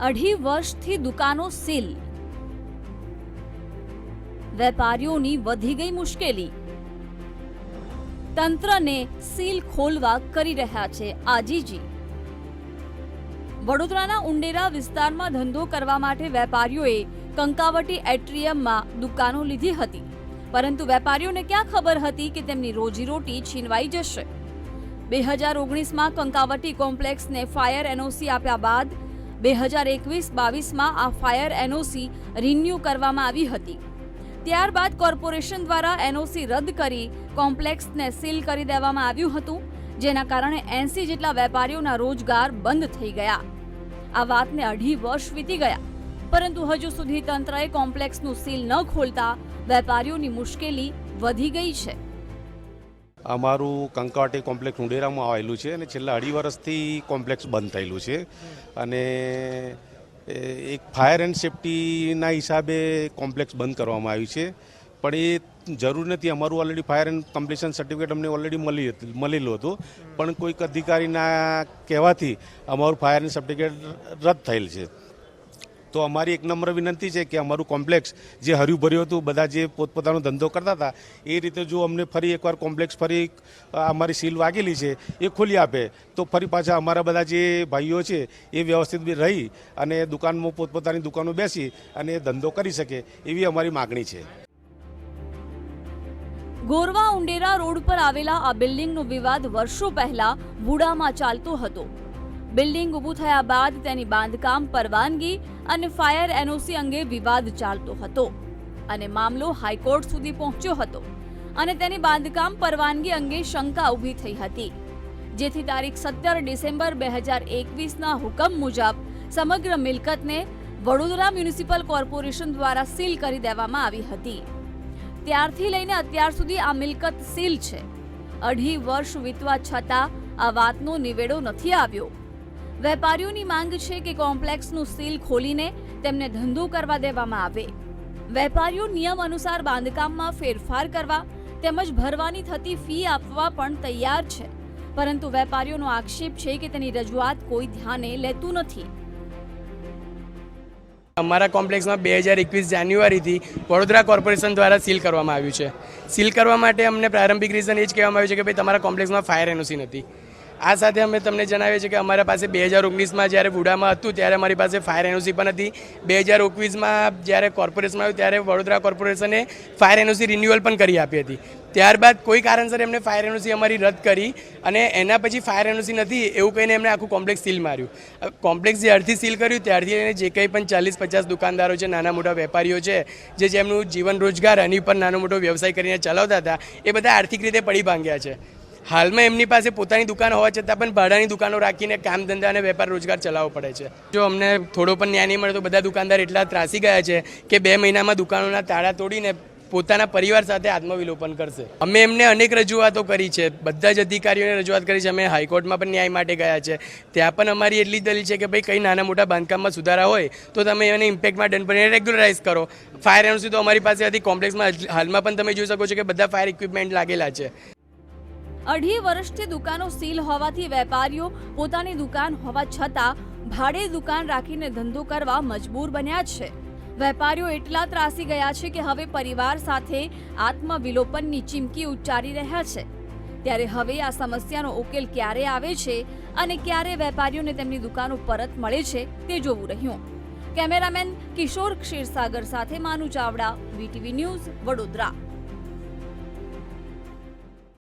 અઢી વર્ષથી દુકાનો સીલ. વેપારીઓની વધી ગઈ મુશ્કેલી. તંત્રને સીલ ખોલવા કરી રહ્યા છે આજીજી. વડોદરાના ઉંડેરા વિસ્તારમાં ધંધો કરવા માટે વેપારીઓએ કંકાવટી એટ્રીયમમાં દુકાનો લીધી હતી. પરંતુ વેપારીઓને ક્યાં ખબર હતી કે તેમની રોજીરોટી છીનવાઈ જશે? બે હજાર ઓગણીસમાં કંકાવટી કોમ્પ્લેક્સને ફાયર એનઓસી આપ્યા બાદ બે હજાર એકવીસ બાવીસમાં આ ફાયર એનઓસી રિન્યૂ કરવામાં આવી હતી. ત્યારબાદ કોર્પોરેશન દ્વારા એનઓસી રદ કરી કોમ્પ્લેક્સને સીલ કરી દેવામાં આવ્યું હતું, જેના કારણે એંસી જેટલા વેપારીઓના રોજગાર બંધ થઈ ગયા. આ વાતને અઢી વર્ષ વીતી ગયા. પરંતુ હજુ સુધી તંત્રએ કોમ્પ્લેક્સનું સીલ ન ખોલતા વેપારીઓની મુશ્કેલી વધી ગઈ છે. અમારું કંકાવટી કોમ્પ્લેક્સ ઉંડેરામાં આવેલું છે અને છેલ્લા અઢી વર્ષથી કોમ્પ્લેક્સ બંધ થયેલું છે. અને એક ફાયર એન્ડ સેફટીના હિસાબે કોમ્પ્લેક્સ બંધ કરવામાં આવ્યું છે. પણ એ જરૂર નથી, અમારું already fire and completion certificate અમને ઓલરેડી મળી મળેલું હતું. પણ કોઈક અધિકારીના કહેવાથી અમારું ફાયર એન્ડ સર્ટિફિકેટ રદ થયેલ છે. તો અમારી એક નમ્ર વિનંતી છે કે અમારું કોમ્પ્લેક્સ જે હર્યુભર્યું હતું, બધા જે પોતપોતાનો ધંધો કરતા હતા, એ રીતે જો અમને ફરી એકવાર કોમ્પ્લેક્સ ફરી અમારી સીલ વાગેલી છે, એ ખોલી આપે. તો ફરી પાછા અમારા બધા જે ભાઈઓ છે, એ વ્યવસ્થિત રહી અને દુકાનમાં પોતપોતાની દુકાનો બેસી અને ધંધો કરી શકે એવી અમારી માગણી છે. ગોરવા ઉંડેરા રોડ પર આવેલા આ બિલ્ડિંગનો વિવાદ વર્ષો પહેલા વુડામાં ચાલતો હતો. બિલ્ડિંગ ઊભું થયા બાદ તેની બાંધકામ પરવાનગી અને ફાયર એનઓસી અંગે વિવાદ ચાલતો હતો અને મામલો હાઈકોર્ટ સુધી પહોંચ્યો હતો અને તેની બાંધકામ પરવાનગી અંગે શંકા ઊભી થઈ હતી. જેથી તારીખ સત્તર ડિસેમ્બર બે હજાર એકવીસના હુકમ મુજબ સમગ્ર મિલકતને વડોદરા મ્યુનિસિપલ કોર્પોરેશન દ્વારા સીલ કરી દેવામાં આવી હતી. ત્યારથી લઈને અત્યાર સુધી આ મિલકત સીલ છે. અઢી વર્ષ વીતવા છતાં આ વાતનો નિવેડો નથી આવ્યો. વેપારીઓની માંગ છે કે કોમ્પ્લેક્સનું સીલ ખોલીને તેમને ધંધો કરવા દેવામાં આવે. વેપારીઓ નિયમ અનુસાર બાંધકામમાં ફેરફાર કરવા તેમજ ભરવાની થતી ફી આપવા પણ તૈયાર છે. પરંતુ વેપારીઓનો આક્ષેપ છે કે તેની રજૂઆત કોઈ ધ્યાને લેતું નથી. અમારા કોમ્પ્લેક્સમાં બે હજાર એકવીસ જાન્યુઆરીથી વડોદરા કોર્પોરેશન દ્વારા સીલ કરવામાં આવ્યું છે. સીલ કરવા માટે અમને પ્રારંભિક રીઝન એ જ કહેવામાં આવ્યું છે કે ભાઈ તમારા કોમ્પ્લેક્સમાં ફાયર એનઓસી નથી. આ સાથે અમે તમને જણાવીએ છીએ કે અમારા પાસે બે હજાર ઓગણીસમાં જ્યારે વુડામાં હતું, ત્યારે અમારી પાસે ફાયર એનઓસી પણ હતી. બે હજાર એકવીસમાં જ્યારે કોર્પોરેશનમાં આવ્યું, ત્યારે વડોદરા કોર્પોરેશને ફાયર એનઓસી રિન્યુઅલ પણ કરી આપી હતી. ત્યારબાદ કોઈ કારણસર એમને ફાયર એનઓસી અમારી રદ કરી અને એના પછી ફાયર એનઓસી નથી, એવું કહીને એમણે આખું કોમ્પ્લેક્સ સીલ માર્યું. કોમ્પ્લેક્સ જ્યારથી સીલ કર્યું, ત્યારથી એને જે કંઈ પણ ચાલીસ પચાસ દુકાનદારો છે, નાના મોટા વેપારીઓ છે, જે જેમનું જીવન રોજગાર, એની ઉપર નાનો મોટો વ્યવસાય કરીને ચલાવતા હતા, એ બધા આર્થિક રીતે પડી ભાંગ્યા છે. હાલમાં એમની પાસે પોતાની દુકાન હોવા છતાં પણ ભાડાની દુકાનો રાખીને કામ ધંધા અને વેપાર રોજગાર ચલાવવો પડે છે. જો અમને થોડો પણ ન્યાય નહીં મળે તો બધા દુકાનદાર એટલા ત્રાસી ગયા છે કે બે મહિનામાં દુકાનોના તાળા તોડીને પોતાના પરિવાર સાથે આત્મવિલોપન કરશે. અમે એમને અનેક રજૂઆતો કરી છે. બધા જ અધિકારીઓને રજૂઆત કરી છે. અમે હાઈકોર્ટમાં પણ ન્યાય માટે ગયા છે. ત્યાં પણ અમારી એટલી દલીલ છે કે ભાઈ, કંઈ નાના મોટા બાંધકામમાં સુધારા હોય તો તમે એને ઇમ્પેક્ટમાં ડન કરીને રેગ્યુલરાઇઝ કરો. ફાયર એનર્જી તો અમારી પાસે હતી. કોમ્પ્લેક્સમાં હાલમાં પણ તમે જોઈ શકો છો કે બધા ફાયર ઇક્વિપમેન્ટ લાગેલા છે. અઢી વર્ષથી દુકાનો સીલ હોવાથી વેપારીઓ પોતાની દુકાન હોવા છતાં ભાડે દુકાન રાખીને ધંધો કરવા મજબૂર બન્યા છે. વેપારીઓ એટલા ત્રાસી ગયા છે કે હવે પરિવાર સાથે આત્મવિલોપનની ચીમકી ઉચ્ચારી રહ્યા છે. ત્યારે હવે આ સમસ્યાનો ઉકેલ ક્યારે આવે છે અને ક્યારે વેપારીઓને તેમની દુકાનો પરત મળે છે તે જોવું રહ્યું. કેમેરામેન કિશોર ક્ષીરસાગર સાથે માનુ ચાવડા, વીટીવી ન્યૂઝ વડોદરા.